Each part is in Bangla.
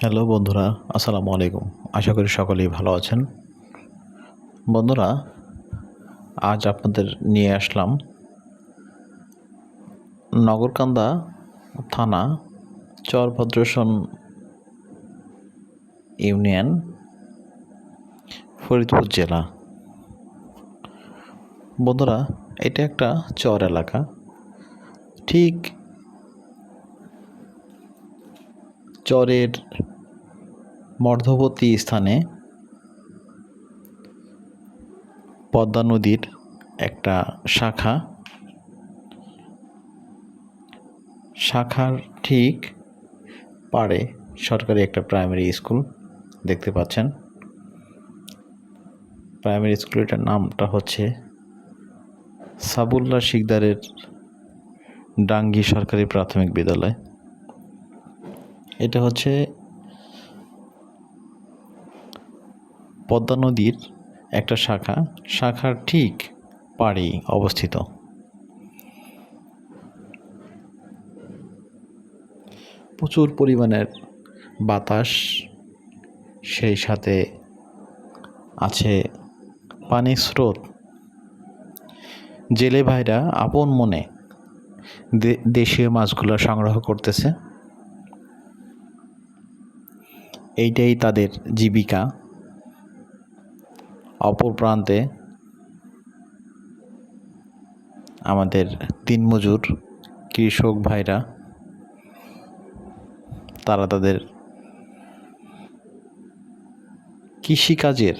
হ্যালো বন্ধুরা, আসসালামু আলাইকুম। আশা করি সকলেই ভালো আছেন। বন্ধুরা, আজ আপনাদের নিয়ে আসলাম নগরকান্দা থানা চরভদ্রসন ইউনিয়ন, ফরিদপুর জেলা। বন্ধুরা, এটা একটা চর এলাকা। ঠিক চরের মধ্যবর্তী স্থানে পদ্মা নদীর একটা শাখা। শাখার ঠিক পাড়ে সরকারি একটা প্রাইমারি স্কুল দেখতে পাচ্ছেন। প্রাইমারি স্কুলটার নামটা হচ্ছে সাবুল্লাহ শিকদারের ডাঙ্গি সরকারি প্রাথমিক বিদ্যালয়। এটা হচ্ছে পদ্মা নদীর একটা শাখা। শাখার ঠিক পাড়েই অবস্থিত। প্রচুর পরিমাণের বাতাস সেই সাথে আছে পানির স্রোত। জেলে ভাইরা আপন মনে দেশীয় মাছগুলো সংগ্রহ করতেছে। এইটাই তাদের জীবিকা। অপর প্রান্তে আমাদের দিনমজুর কৃষক ভাইরা, তারা তাদের কৃষিকাজের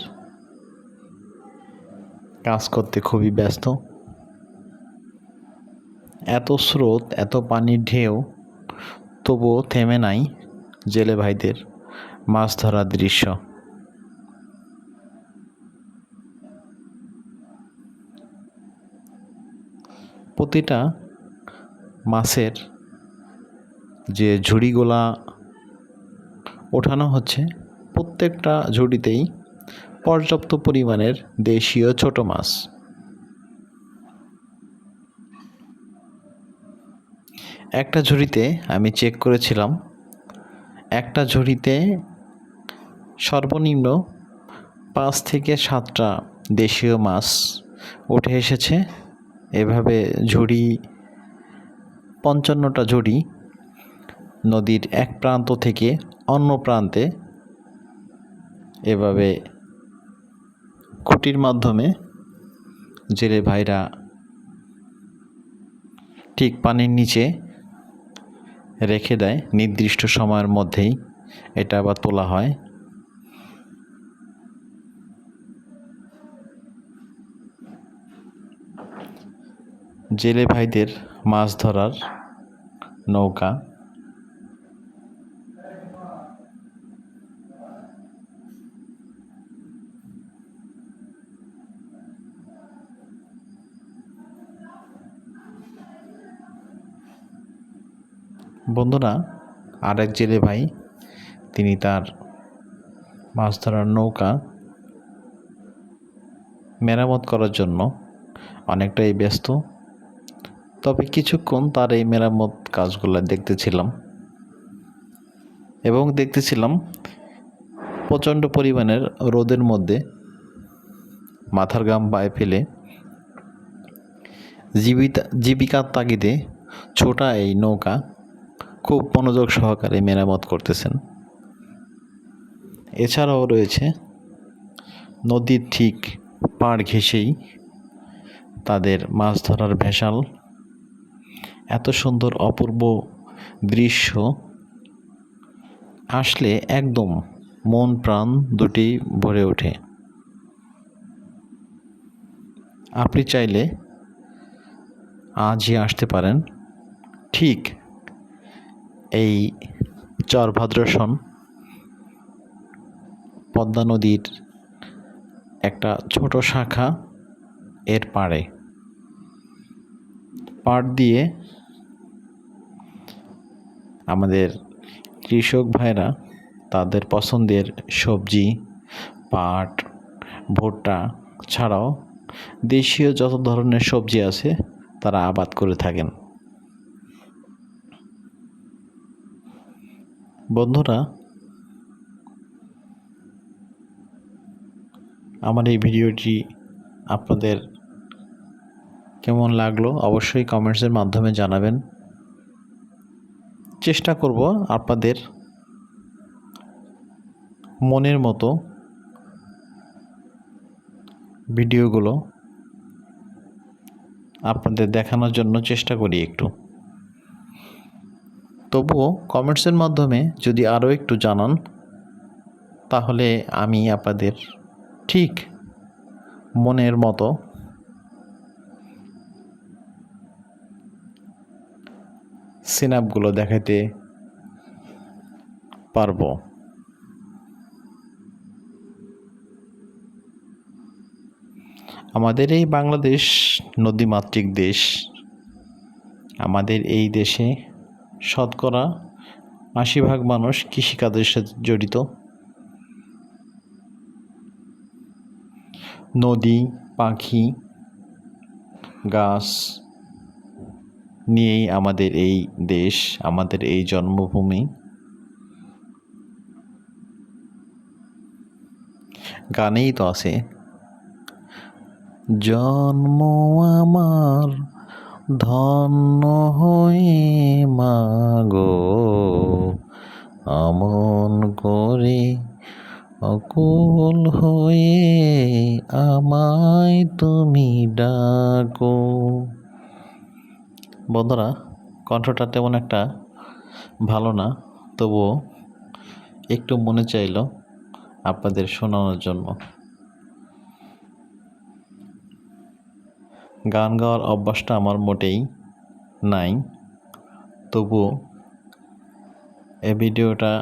কাজ করতে খুবই ব্যস্ত। এত স্রোত, এত পানির ঢেউ, তবুও থেমে নাই জেলে ভাইদের। মাছ ধরার দৃশ্য। প্রতিটা মাছের যে ঝুড়িগুলা ওঠানো হচ্ছে, প্রত্যেকটা ঝুড়িতেই পর্যাপ্ত পরিমাণের দেশীয় ছোট মাছ। একটা ঝুড়িতে, আমি চেক করেছিলাম, একটা ঝুড়িতে সর্বনিম্ন পাঁচ থেকে সাতটা দেশীয় মাছ উঠে এসেছে। এভাবে ঝুড়ি, পঞ্চান্নটা ঝুড়ি নদীর এক প্রান্ত থেকে অন্য প্রান্তে এভাবে খুঁটির মাধ্যমে জেলে ভাইরা ঠিক পানির নিচে রেখে দেয়। নির্দিষ্ট সময়ের মধ্যেই এটা আবার তোলা হয়। জেলে ভাইদের মাছ ধরার নৌকা। বন্ধুরা, আরেক জেলে ভাই, তিনি তার মাছ ধরার নৌকা মেরামত করার জন্য অনেকটাই ব্যস্ত। তবে কিছুক্ষণ তার এই মেরামত কাজগুলো দেখতেছিলাম। এবং দেখতেছিলাম প্রচণ্ড পরিমাণের রোদের মধ্যে মাথার গাম পায়ে ফেলে জীবিতা, জীবিকার তাগিদে ছোটা এই নৌকা খুব মনোযোগ সহকারে মেরামত করতেছেন। এছাড়াও রয়েছে নদীর ঠিক পাড় ঘেঁষেই তাদের মাছ ধরার ভেসাল এত সুন্দর অপূর্ব দৃশ্য। আসলে একদম মন প্রাণ দুটি ভরে ওঠে। আপনি চাইলে আজই আসতে পারেন। ঠিক এই চরভাদ্রসন পদ্মা নদীর একটা ছোট শাখা এর পাড়ে। পাট দিয়ে আমাদের কৃষক ভাইরা তাদের পছন্দের সবজি, পাট, ভুট্টা ছাড়াও দেশীয় যত ধরনের সবজি আছে তারা আবাদ করে থাকেন। বন্ধুরা, আমার এই ভিডিওটি আপনাদের কেমন লাগল অবশ্যই কমেন্টসের মাধ্যমে জানাবেন। চেষ্টা করব আপনাদের মনের মতো ভিডিওগুলো আপনাদের দেখানোর জন্য চেষ্টা করি একটু। তবুও কমেন্টসের মাধ্যমে যদি আরও একটু জানান, তাহলে আমি আপনাদের ঠিক মনের মতো সিনাপগুলো দেখাতে পারব। আমাদের এই বাংলাদেশ নদীমাতৃক দেশ, আমাদের এই দেশে শতকরা আশি ভাগ মানুষ কৃষিকাজের সাথে জড়িত। নদী, পাখি, গাছ নিয়েই আমাদের এই দেশ, আমাদের এই জন্মভূমি। গানেই তো আছে, জন্ম আমার, ধন্য হয়ে মাগো, আমন করে অকুল হয়ে আমায় তুমি ডাকো। বন্ধুরা, কণ্ঠটা তেমন একটা ভালো না, তবুও একটু মনে চাইলো আপনাদের শোনানোর জন্য। গান গাওয়ার অভ্যাসটা আমার মোটেই নাই, তবুও এই ভিডিওটা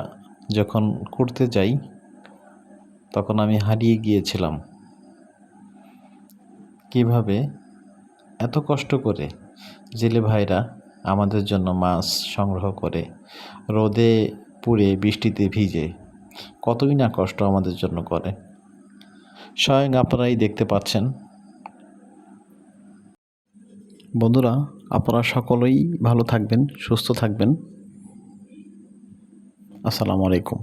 যখন করতে যাই, তখন আমি হারিয়ে গিয়েছিলাম। কীভাবে এত কষ্ট করে জেলে ভাইরা আমাদের জন্য মাছ সংগ্রহ করে, রোদে পুড়ে বৃষ্টিতে ভিজে, কতই না কষ্ট আমাদের জন্য করে। স্বয়ং আপনারাই দেখতে পাচ্ছেন। বন্ধুরা, আপনারা সকলেই ভালো থাকবেন, সুস্থ থাকবেন। আসসালামু আলাইকুম।